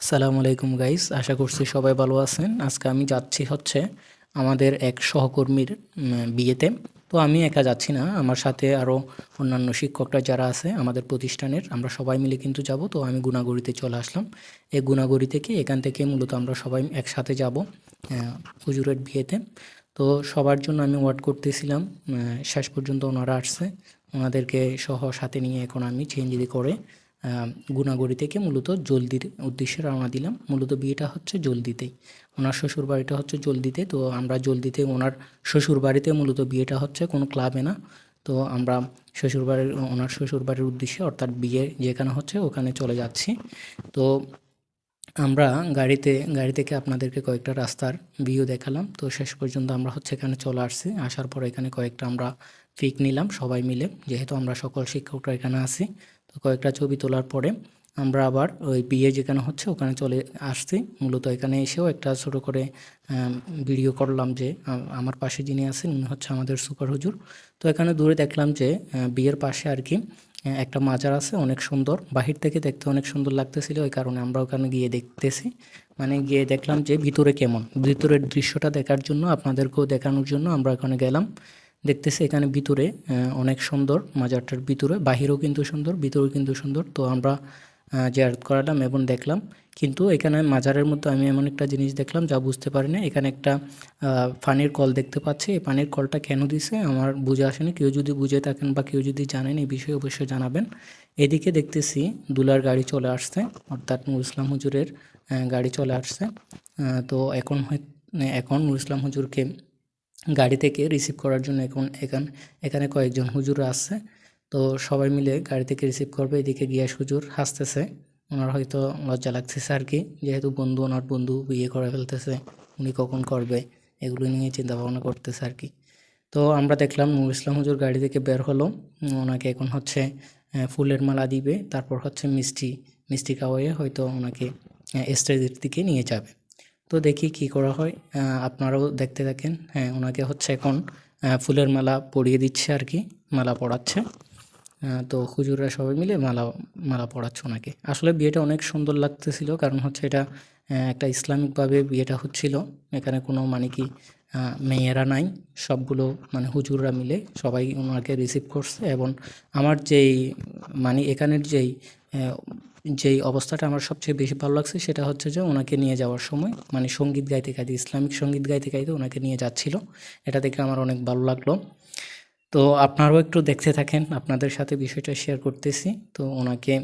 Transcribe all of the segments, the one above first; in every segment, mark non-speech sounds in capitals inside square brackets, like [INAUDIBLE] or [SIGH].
আসসালামু আলাইকুম গাইস আশা করছি সবাই ভালো আছেন। আজকে আমি যাচ্ছি হচ্ছে আমাদের এক সহকর্মীর বিয়েতে। তো আমি একা যাচ্ছি না, আমার সাথে আরও অন্যান্য শিক্ষকরা যারা আছে আমাদের প্রতিষ্ঠানের, আমরা সবাই মিলে কিন্তু যাব। তো আমি গুণাগড়িতে চলে আসলাম। এই গুণাগড়ি থেকে এখান থেকে মূলত আমরা সবাই একসাথে যাব হুজুরের বিয়েতে। তো সবার জন্য আমি ওয়েট করতেছিলাম শেষ পর্যন্ত ওনারা আসছে। ওনাদেরকে সহ সাথে নিয়ে এখন আমি চেঞ্জ করে গুণাগড়ি থেকে মূলত জলদির উদ্দেশ্যে রওনা দিলাম। মূলত বিয়েটা হচ্ছে জলদিতেই ওনার শ্বশুর বাড়িটা হচ্ছে জলদিতে। তো আমরা জলদিতে ওনার শ্বশুর বাড়িতে মূলত বিয়েটা হচ্ছে, কোনো ক্লাবে না। তো আমরা শ্বশুর বাড়ির ওনার শ্বশুর বাড়ির উদ্দেশ্যে, অর্থাৎ বিয়ে যেখানে হচ্ছে, ওখানে চলে যাচ্ছি। তো আমরা গাড়িতে, গাড়ি থেকে আপনাদেরকে কয়েকটা রাস্তার ভিউ দেখালাম। তো শেষ পর্যন্ত আমরা হচ্ছে এখানে চলে আসছি। আসার পর এখানে কয়েকটা আমরা পিক নিলাম সবাই মিলে। যেহেতু আমরা সকল শিক্ষকরা এখানে আছি তো কয়েকটা ছবি তোলার পরে আমরা আবার ওই বিয়ে যেখানে হচ্ছে ওখানে চলে আসছি। মূলত এখানে এসেও একটা ছোটো করে ভিডিও করলাম যে আমার পাশে যিনি আছেন উনি হচ্ছে আমাদের সুপার হুজুর। তো এখানে দূরে দেখলাম যে বিয়ের পাশে আর কি একটা মাজার আছে, অনেক সুন্দর। বাহির থেকে দেখতে অনেক সুন্দর লাগতেছিল, ওই কারণে আমরা ওখানে গিয়ে দেখতেছি। মানে গিয়ে দেখলাম যে ভিতরে কেমন। ভিতরের দৃশ্যটা দেখার জন্য, আপনাদেরকেও দেখানোর জন্য আমরা ওখানে গেলাম। দেখতেছি এখানে ভিতরে অনেক সুন্দর মাজারটার ভিতরে, বাহিরেও কিন্তু সুন্দর, ভিতরেও কিন্তু সুন্দর। তো আমরা জিয়ারত করালাম এবং দেখলাম। কিন্তু এখানে মাজারের মধ্যে আমি এমন একটা জিনিস দেখলাম যা বুঝতে পারি না এখানে একটা পানির কল দেখতে পাচ্ছি। এই পানির কলটা কেন দিছে আমার বুঝে আসেনি। কেউ যদি বুঝে থাকেন বা কেউ যদি জানেন, এই বিষয়ে অবশ্যই জানাবেন। এদিকে দেখতেছি দুলার গাড়ি চলে আসছে, অর্থাৎ নুর ইসলাম হুজুরের গাড়ি চলে আসছে। তো এখন এখন নুর ইসলাম হুজুরকে গাড়ি থেকে রিসিভ করার জন্য এখন এখান, এখানে কয়েকজন হুজুর আসছে। তো সবাই মিলে গাড়ি থেকে রিসিভ করবে, এদিকে গিয়াস হুজুর হাসতেছে। ওনার হয়তো লজ্জা লাগতেছে আর কি, যেহেতু বন্ধু, ওনার বন্ধু বিয়ে করে ফেলতেছে, উনি কখন করবে, এগুলো নিয়ে চিন্তা ভাবনা করতেছে আর কি। তো আমরা দেখলাম নুর ইসলাম হুজুর গাড়ি থেকে বের হলো। ওনাকে এখন হচ্ছে ফুলের মালা দিবে, তারপর হচ্ছে মিষ্টি মিষ্টি খাওয়াইয়ে হয়তো ওনাকে স্টেজের দিকে নিয়ে যাবে। তো দেখি কি করা হয়। আপনারাও দেখতে থাকেন। হ্যাঁ ওনাকে হচ্ছে এখন ফুলের মালা পরিয়ে দিচ্ছে আর কি, মালা পড়াচ্ছে তো হুজুররা সবাই মিলে মালা মালা পড়াচ্ছে ওনাকে। আসলে বিয়েটা অনেক সুন্দর লাগতেছিল, কারণ হচ্ছে এটা একটা ইসলামিকভাবে বিয়েটা হচ্ছিল। এখানে কোনো মানে কি মেয়েরা নাই। সবগুলো মানে হুজুররা মিলে সবাই ওনাকে রিসিভ করছে এবং আমার যেই মানে এখানের যেই যেই অবস্থাটা আমার সবচেয়ে বেশি ভালো লাগছে সেটা হচ্ছে যে ওনাকে নিয়ে যাওয়ার সময় মানে সংগীত গাইতে গাইতে, ইসলামিক সংগীত গাইতে গাইতে ওনাকে নিয়ে যাচ্ছিল। এটা দেখে আমার অনেক ভালো লাগল। তো আপনারাও একটু দেখতে থাকেন, আপনাদের সাথে বিষয়টা শেয়ার করতেছি। তো ওনাকে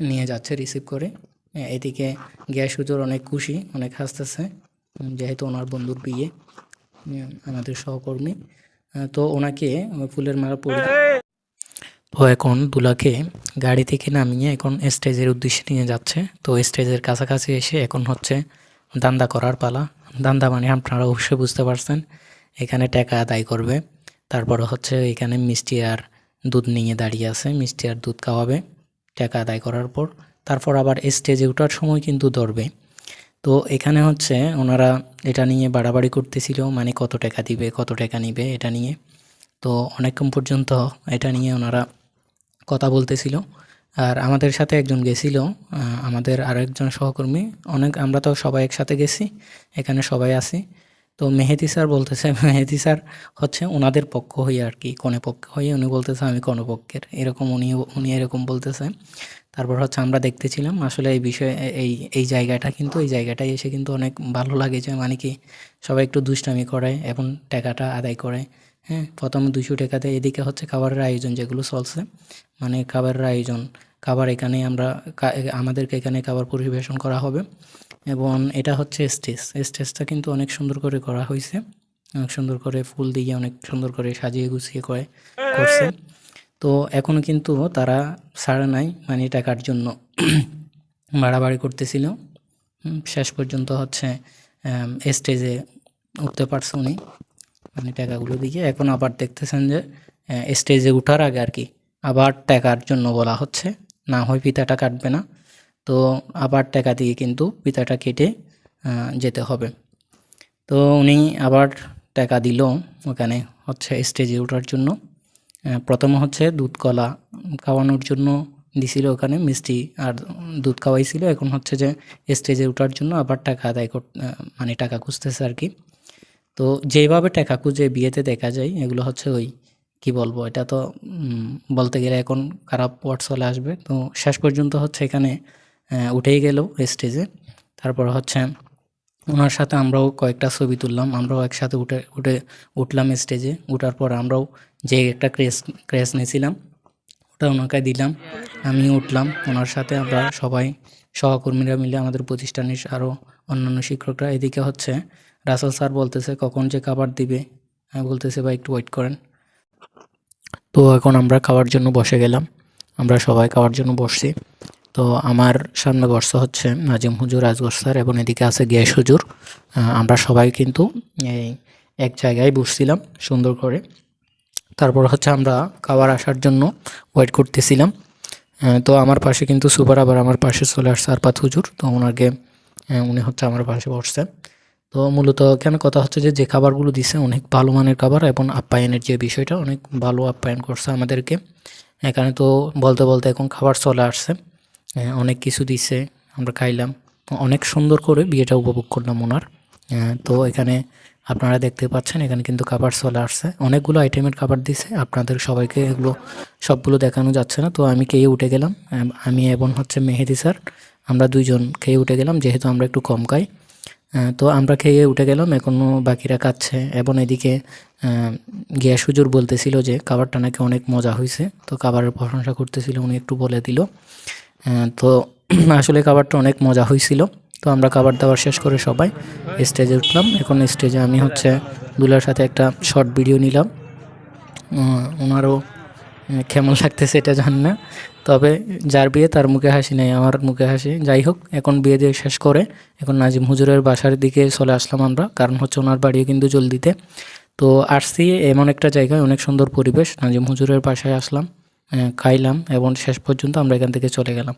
নিয়ে যাচ্ছে রিসিভ করে। এদিকে গ্যাস হুজুর অনেক খুশি, অনেক হাসতেছে। যেহেতু ওনার বন্ধুর বিয়ে আমাদের সহকর্মী। তো ওনাকে ফুলের মালা পরিয়ে তো এখন দুলাকে গাড়ি থেকে নামিয়ে এখন স্টেজের উদ্দেশ্যে নিয়ে যাচ্ছে। তো স্টেজের কাছাকাছি এসে এখন হচ্ছে দান্দা করার পালা। দান্দা মানে আপনারা অবশ্যই বুঝতে পারছেন, এখানে টাকা আদায় করবে। তারপরে হচ্ছে এখানে মিষ্টি আর দুধ নিয়ে দাঁড়িয়ে আছে, মিষ্টি আর দুধ খাওয়াবে টাকা আদায় করার পর। তারপর আবার স্টেজে ওঠার সময় কিন্তু ধরবে। তো এখানে হচ্ছে ওনারা এটা নিয়ে বাড়াবাড়ি করতেছিল মানে কত টাকা দিবে, কত টাকা নিবে এটা নিয়ে। তো অনেকক্ষণ পর্যন্ত এটা নিয়ে ওনারা কথা বলতেছিল। আর আমাদের সাথে একজন গেছিল আমাদের আমাদের আরেকজন সহকর্মী। অনেক, আমরা তো সবাই একসাথে গেছি, এখানে সবাই আছি। তো মেহেদি স্যার বলতেছে, [LAUGHS] মেহেদি স্যার হচ্ছে ওনাদের পক্ষ হয়ে আর কি কনে পক্ষ হয়ে উনি বলতেছে, আমি কোনো পক্ষের এরকম উনি উনি এরকম বলতেছে। তারপর হচ্ছে আমরা দেখতেছিলাম, আসলে এই বিষয়ে, এই এই জায়গাটা কিন্তু, এই জায়গাটায় এসে কিন্তু অনেক ভালো লাগে যে মানে কি সবাই একটু দুষ্টামি করে এবং টাকাটা আদায় করে। হ্যাঁ প্রথম দুশো টাকাতে এদিকে হচ্ছে খাবারের আয়োজন যেগুলো চলছে। মানে খাবারের আয়োজন, খাবার এখানে আমরা আমাদেরকে এখানে খাবার পরিবেশন করা হবে। এবং এটা হচ্ছে স্টেজ। স্টেজটা কিন্তু অনেক সুন্দর করে করা হয়েছে। অনেক সুন্দর করে ফুল দিয়ে অনেক সুন্দর করে সাজিয়ে গুছিয়ে করে করছে। তো এখনও কিন্তু তারা ছাড়ে নাই মানে টাকার জন্য। বাড়াবাড়ি করতেছিল। শেষ পর্যন্ত হচ্ছে স্টেজে উঠতে পারছে উনি। মানে টাকাগুলো দিয়ে। এখন আবার দেখতেছেন যে স্টেজে ওঠার আগে আর কি আবার টাকার জন্য বলা হচ্ছে। না হয় পিতাটা কাটবে না। তো আবার টাকা দিয়ে কিন্তু পিতাটা কেটে যেতে হবে। তো উনি আবার টাকা দিল ওখানে হচ্ছে স্টেজে ওঠার জন্য। প্রথমে হচ্ছে দুধ কলা খাওয়ানোর জন্য দিছিল ওখানে, মিষ্টি আর দুধ খাওয়াইছিল। এখন হচ্ছে যে স্টেজে ওঠার জন্য আবার টাকা আদায় কর মানে টাকা খুঁজতেছে আর কি। তো যেভাবে টাকা খুঁজে বিয়েতে দেখা যায়, এগুলো হচ্ছে ওই, কি বলব, এটা তো বলতে গেলে এখন খারাপ ওয়ার্ড চলে আসবে। তো শেষ পর্যন্ত হচ্ছে এখানে উঠেই গেল স্টেজে তারপর হচ্ছে ওনার সাথে আমরাও কয়েকটা ছবি তুললাম, আমরাও একসাথে উঠে উঠে উঠলাম স্টেজে উঠার পর আমরাও যে একটা ক্রেস ক্রেস নিয়েছিলাম, ওটা ওনাকে দিলাম আমি উঠলাম। ওনার সাথে আমরা সবাই সহকর্মীরা মিলে আমাদের প্রতিষ্ঠানের আরও অন্যান্য শিক্ষকরা, এদিকে হচ্ছে রাসেল স্যার বলতেছে, কখন যে খাবার দিবে? আমি বলতেছে, ভাই, একটু ওয়েট করেন। তো এখন আমরা খাওয়ার জন্য বসে গেলাম। আমরা সবাই খাওয়ার জন্য বসছি। তো আমার সামনে বর্ষা হচ্ছে নাজিম হুজুর আজগর স্যার এবং এদিকে আছে গ্যাস হুজুর। আমরা সবাই কিন্তু এই এক জায়গায় বসছিলাম সুন্দর করে। তারপর হচ্ছে আমরা খাবার আসার জন্য ওয়েট করতেছিলাম। তো আমার পাশে কিন্তু সুপার আবার আমার পাশে চলে আসছে আরপাত হুজুর। তো ওনাকে উনি হচ্ছে আমার পাশে বসছে তো মূলত কেন কথা হচ্ছে যে যে খাবারগুলো দিছে অনেক ভালো মানের খাবার এবং আপ্যায়নের যে বিষয়টা, অনেক ভালো আপ্যায়ন করছে আমাদেরকে। এখানে তো বলতে বলতে এখন খাবার চলে আসছে। অনেক কিছু দিছে, আমরা খাইলাম। অনেক সুন্দর করে বিয়েটা উপভোগ করলাম ওনার। তো এখানে আপনারা দেখতে পাচ্ছেন, এখানে কিন্তু খাবার চলে আসছে। অনেকগুলো আইটেমের খাবার দিছে, আপনাদের সবাইকে এগুলো সবগুলো দেখানো যাচ্ছে না। তো আমি খেয়ে উঠে গেলাম। আমি এবং হচ্ছে মেহেদি স্যার, আমরা দুইজন খেয়ে উঠে গেলাম, যেহেতু আমরা একটু কম খাই। তো আমরা খেয়ে উঠে গেলাম এখনও বাকিরা কাচ্ছে এবং এদিকে গ্যাস হুজুর বলতেছিল যে, খাবারটা নাকি অনেক মজা হয়েছে তো খাবারের প্রশংসা করতেছিল, উনি একটু বলে দিল। তো [CLEARS THROAT] আসলে খাবারটা অনেক মজা হয়েছিল তো আমরা খাবার দাবার শেষ করে সবাই স্টেজে উঠলাম। এখন স্টেজে আমি হচ্ছে দুলার সাথে একটা শর্ট ভিডিও নিলাম। ওনারও কেমন লাগতেছে এটা জান না। তবে যার বিয়ে তার মুখে হাসি নেই, আমার মুখে হাসি। যাই হোক, এখন বিয়ে দিয়ে শেষ করে, এখন নাজিম হুজুরের বাসার দিকে চলে আসলাম আমরা, কারণ হচ্ছে ওনার বাড়িও কিন্তু জলদিতে। তো আসছি এমন একটা জায়গায় অনেক সুন্দর পরিবেশ, নাজিম হুজুরের বাসায় আসলাম খাইলাম, এবং শেষ পর্যন্ত আমরা এখান থেকে চলে গেলাম।